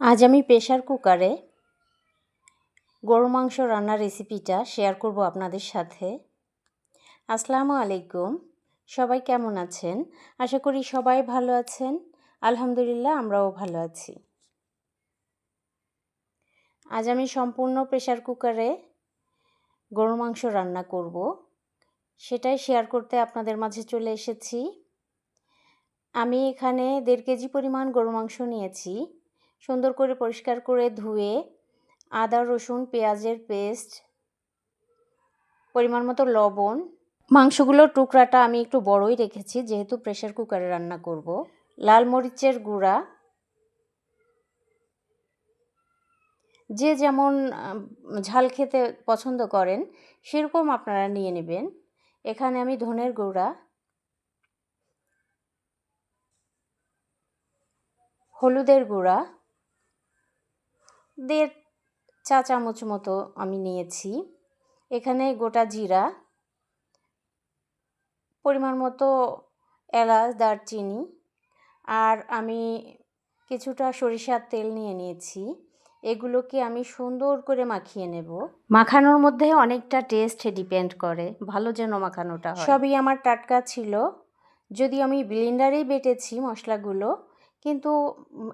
আজ আমি প্রেশার কুকারে গরু মাংস রান্নার রেসিপিটা শেয়ার করব আপনাদের সাথে। আসসালামু আলাইকুম। সবাই কেমন আছেন? আশা করি সবাই ভালো আছেন। আলহামদুলিল্লাহ, আমরাও ভালো আছি। আজ আমি সম্পূর্ণ প্রেশার কুকারে গরু মাংস রান্না করব। সেটাই শেয়ার করতে আপনাদের মাঝে চলে এসেছি। আমি এখানে দেড় কেজি পরিমাণ গরু মাংস নিয়েছি। সুন্দর করে পরিষ্কার করে ধুয়ে আদা, রসুন, পেঁয়াজের পেস্ট, পরিমাণ মতো লবণ। মাংসগুলোর টুকরাটা আমি একটু বড়ই রেখেছি, যেহেতু প্রেশার কুকারে রান্না করব। লাল মরিচের গুঁড়া। যে যেমন ঝাল খেতে পছন্দ করেন, সেরকম আপনারা নিয়ে নেবেন। এখানে আমি ধনের গুঁড়া, হলুদের গুঁড়া দেড় চা চামচ মতো আমি নিয়েছি। এখানে গোটা জিরা পরিমাণ মতো এলাচ দারচিনি আর আমি কিছুটা সরিষার তেল নিয়ে নিয়েছি। এগুলোকে আমি সুন্দর করে মাখিয়ে নেব। মাখানোর মধ্যে অনেকটা টেস্ট ডিপেন্ড করে। ভালো যেন মাখানোটা সবই আমার টাটকা ছিল। যদি আমি ব্লেন্ডারেই বেটেছি মশলাগুলো কিন্তু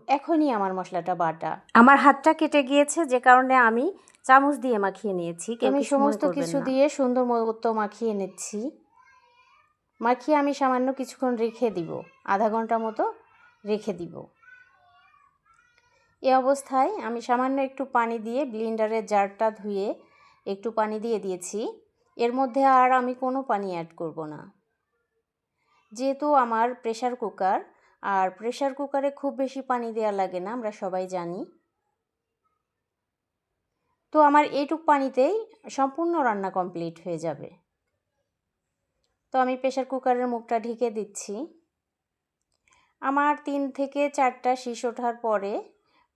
এখনই আমার মশলাটা বাটা। আমার হাতটা কেটে গিয়েছে যে কারণে আমি চামচ দিয়ে মাখিয়ে নিয়েছি আমি সমস্ত কিছু দিয়ে সুন্দর মতো মাখিয়ে নিচ্ছি। মাখিয়ে আমি সামান্য কিছুক্ষণ রেখে দিব আধা ঘণ্টা মতো রেখে দিব। এ অবস্থায় আমি সামান্য একটু পানি দিয়ে ব্লিন্ডারের জারটা ধুয়ে একটু পানি দিয়ে দিয়েছি। এর মধ্যে আর আমি কোনো পানি অ্যাড করব না। যেহেতু আমার প্রেশার কুকার আর প্রেশার কুকারে খুব বেশি পানি দেওয়া লাগে না, আমরা সবাই জানি। তো আমার এইটুক পানিতেই সম্পূর্ণ রান্না কমপ্লিট হয়ে যাবে। তো আমি প্রেশার কুকারের মুখটা ঢেকে দিচ্ছি। আমার তিন থেকে চারটা শীষ ওঠার পরে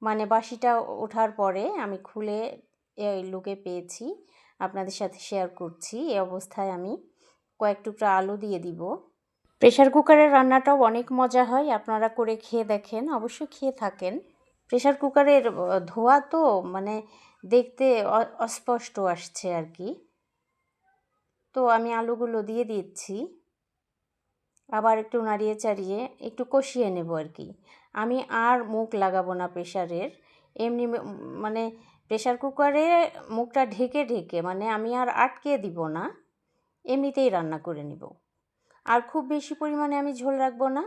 মানে বাসিটা ওঠার পরে আমি খুলে লুকে পেয়েছি। আপনাদের সাথে শেয়ার করছি। এই অবস্থায় আমি কয়েক টুকরা আলু দিয়ে দিব। প্রেশার কুকারের রান্নাটাও অনেক মজা হয়, আপনারা করে খেয়ে দেখেন, অবশ্যই খেয়ে থাকেন। প্রেশার কুকারের ধোয়া তো মানে দেখতে অস্পষ্ট আসছে আর কি। তো আমি আলুগুলো দিয়ে দিচ্ছি। আবার একটু নাড়িয়ে চাড়িয়ে একটু কষিয়ে নেব আর কি। আমি আর মুখ লাগাবো না প্রেশারের এমনি মানে প্রেশার কুকারে মুখটা ঢেকে ঢেকে মানে আমি আর আটকে দিব না। এমনিতেই রান্না করে নিব। আর খুব বেশি পরিমাণে আমি ঝোল রাখব না।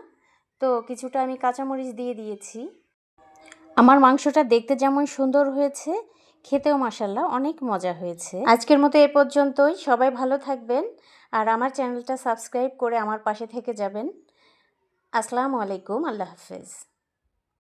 তো কিছুটা আমি কাঁচামরিচ দিয়ে দিয়েছি। আমার মাংসটা দেখতে যেমন সুন্দর হয়েছে, খেতেও মাসাল্লাহ অনেক মজা হয়েছে। আজকের মতো এ পর্যন্তই। সবাই ভালো থাকবেন আর আমার চ্যানেলটা সাবস্ক্রাইব করে আমার পাশে থেকে যাবেন। আসসালামু আলাইকুম। আল্লাহ হাফেজ।